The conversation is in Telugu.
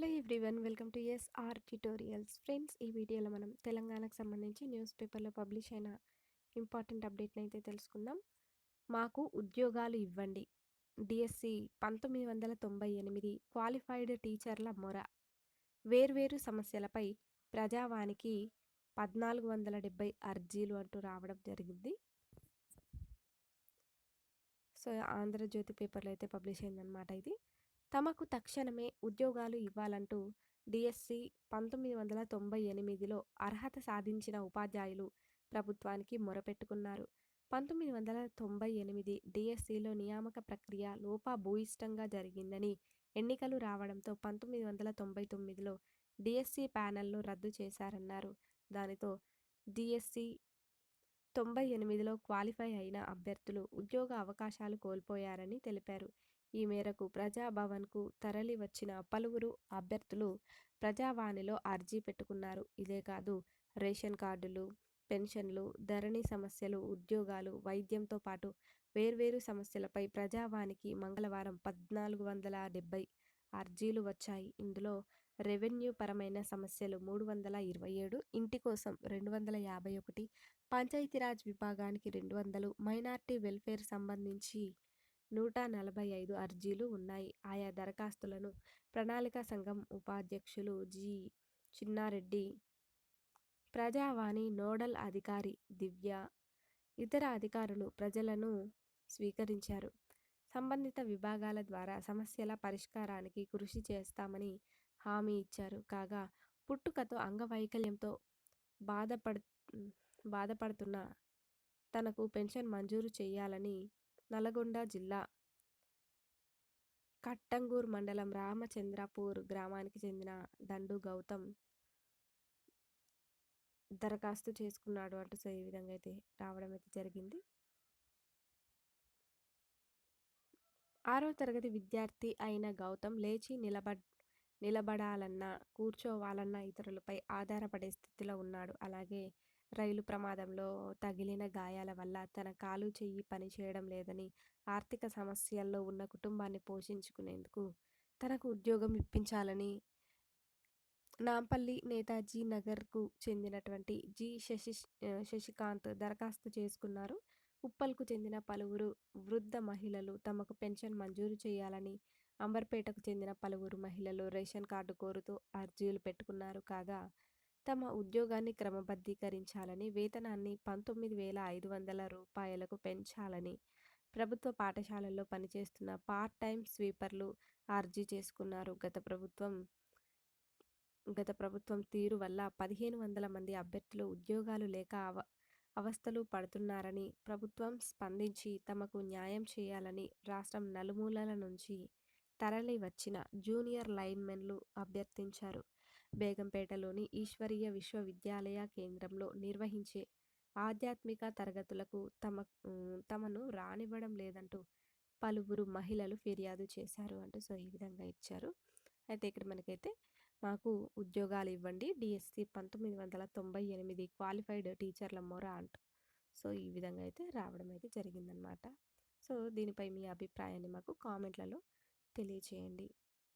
Hello everyone welcome to SR tutorials. Friends ఈ వీడియోలో మనం తెలంగాణకు సంబంధించి న్యూస్ పేపర్లో పబ్లిష్ అయిన ఇంపార్టెంట్ అప్డేట్ని అయితే తెలుసుకుందాం. మాకు ఉద్యోగాలు ఇవ్వండి. డిఎస్సి పంతొమ్మిది వందల తొంభై ఎనిమిది క్వాలిఫైడ్ టీచర్ల మొర. వేర్వేరు సమస్యలపై ప్రజావానికి పద్నాలుగు వందల డెబ్బై అర్జీలు అంటూ రావడం జరిగింది. సో ఆంధ్రజ్యోతి పేపర్లో అయితే పబ్లిష్ అయిందనమాట ఇది. తమకు తక్షణమే ఉద్యోగాలు ఇవ్వాలంటూ డిఎస్సి పంతొమ్మిది వందల తొంభై ఎనిమిదిలో అర్హత సాధించిన ఉపాధ్యాయులు ప్రభుత్వానికి మొరపెట్టుకున్నారు. పంతొమ్మిది వందల తొంభై ఎనిమిది డిఎస్సిలో నియామక ప్రక్రియ లోపభూయిష్టంగా జరిగిందని ఎన్నికలు రావడంతో పంతొమ్మిది వందల తొంభై తొమ్మిదిలో డిఎస్సి ప్యానెల్ను రద్దు చేశారన్నారు. దానితో డిఎస్సి తొంభై ఎనిమిదిలో క్వాలిఫై అయిన అభ్యర్థులు ఉద్యోగ అవకాశాలు కోల్పోయారని తెలిపారు. ఈ మేరకు ప్రజాభవన్కు తరలి వచ్చిన పలువురు అభ్యర్థులు ప్రజావాణిలో అర్జీ పెట్టుకున్నారు. ఇదే కాదు రేషన్ కార్డులు పెన్షన్లు ధరణి సమస్యలు ఉద్యోగాలు వైద్యంతో పాటు వేర్వేరు సమస్యలపై ప్రజావానికి మంగళవారం పద్నాలుగు వందల డెబ్బై అర్జీలు వచ్చాయి. ఇందులో రెవెన్యూ పరమైన సమస్యలు మూడు వందల ఇరవై ఏడు ఇంటి కోసం రెండు వందల యాభై ఒకటి పంచాయతీరాజ్ విభాగానికి రెండు వందలు మైనార్టీ వెల్ఫేర్ సంబంధించి నూట నలభై ఐదు అర్జీలు ఉన్నాయి. ఆయా దరఖాస్తులను ప్రణాళిక సంఘం ఉపాధ్యక్షులు జి. చిన్నారెడ్డి ప్రజావాణి నోడల్ అధికారి దివ్య ఇతర అధికారులు ప్రజలను స్వీకరించారు. సంబంధిత విభాగాల ద్వారా సమస్యల పరిష్కారానికి కృషి చేస్తామని హామీ ఇచ్చారు. కాగా పుట్టుకతో అంగవైకల్యంతో బాధపడు బాధపడుతున్న తనకు పెన్షన్ మంజూరు చేయాలని నల్గొండ జిల్లా కట్టంగూర్ మండలం రామచంద్రపూర్ గ్రామానికి చెందిన దండు గౌతమ్ దరఖాస్తు చేసుకున్నాడు అంటూ సో ఈ విధంగా అయితే రావడం అయితే జరిగింది. ఆరో తరగతి విద్యార్థి అయిన గౌతమ్ లేచి నిలబడ్ నిలబడాలన్నా కూర్చోవాలన్నా ఇతరులపై ఆధారపడే స్థితిలో ఉన్నాడు. అలాగే రైలు ప్రమాదంలో తగిలిన గాయాల వల్ల తన కాలు చెయ్యి పనిచేయడం లేదని ఆర్థిక సమస్యల్లో ఉన్న కుటుంబాన్ని పోషించుకునేందుకు తనకు ఉద్యోగం ఇప్పించాలని నాంపల్లి నేతాజీ నగర్కు చెందినటువంటి జి శశి శశికాంత్ దరఖాస్తు చేసుకున్నారు. ఉప్పల్కు చెందిన పలువురు వృద్ధ మహిళలు తమకు పెన్షన్ మంజూరు చేయాలని అంబర్పేటకు చెందిన పలువురు మహిళలు రేషన్ కార్డు కోరుతూ అర్జీలు పెట్టుకున్నారు. కాగా తమ ఉద్యోగాన్ని క్రమబద్ధీకరించాలని వేతనాన్ని పంతొమ్మిది వేల ఐదు వందల రూపాయలకు పెంచాలని ప్రభుత్వ పాఠశాలల్లో పనిచేస్తున్న పార్ట్ టైం స్వీపర్లు అర్జీ చేసుకున్నారు. గత ప్రభుత్వం గత ప్రభుత్వం తీరు వల్ల పదిహేను వందల మంది అభ్యర్థులు ఉద్యోగాలు లేక అవ అవస్థలు పడుతున్నారని ప్రభుత్వం స్పందించి తమకు న్యాయం చేయాలని రాష్ట్రం నలుమూలల నుంచి తరలి వచ్చిన జూనియర్ లైన్మెన్లు అభ్యర్థించారు. బేగంపేటలోని ఈశ్వరీయ విశ్వవిద్యాలయ కేంద్రంలో నిర్వహించే ఆధ్యాత్మిక తరగతులకు తమ తమను రానివ్వడం లేదంటూ పలువురు మహిళలు ఫిర్యాదు చేశారు అంటూ సో ఈ విధంగా ఇచ్చారు. అయితే ఇక్కడ మనకైతే మాకు ఉద్యోగాలు ఇవ్వండి. డిఎస్సి పంతొమ్మిది వందల తొంభై ఎనిమిది క్వాలిఫైడ్ టీచర్ల మొరా అంటూ సో ఈ విధంగా అయితే రావడం అయితే జరిగిందనమాట సో దీనిపై మీ అభిప్రాయాన్ని మాకు కామెంట్లలో తెలియచేయండి.